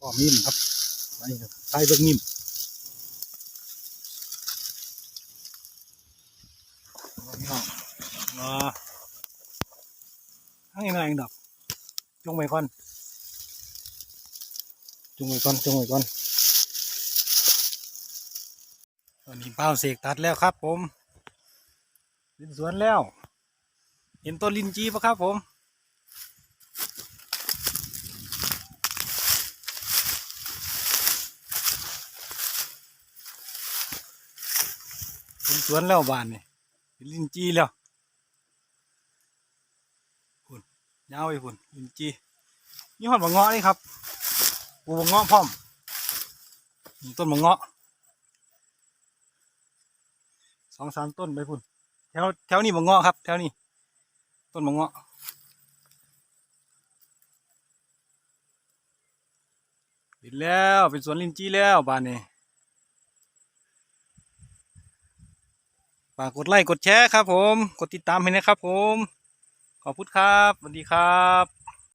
ก็นิ่มครับไปครับใช้เบิ่งนิ่มพี่น้องอ่าทั้งยังไงดอกจงไว้ก่อนจงไว้ก่อนจงไว้ก่อนตอนนี้เป้าเสกตัดแล้วครับผมลินสวนแล้ว เห็นต้นลินจีปะครับผม เป็นสวนแล้วบานนี่เป็นลินจีแล้วพุ่นยาวไปพุ่นลินจีนี่หอดบะเงาะนี่ครับปลูกบะเงาะพร้อมนี่ต้นบะเงาะสองสามต้นไปพุ่นแถวแถวนี้บะเงาะครับ แถวนี้ต้นบะเงาะเป็นแล้วเป็นสวนลินจีแล้วบานนี้ ฝากกดไลค์กดแชร์ครับผม กดติดตามให้นะครับผม ขอบคุณครับสวัสดีครับ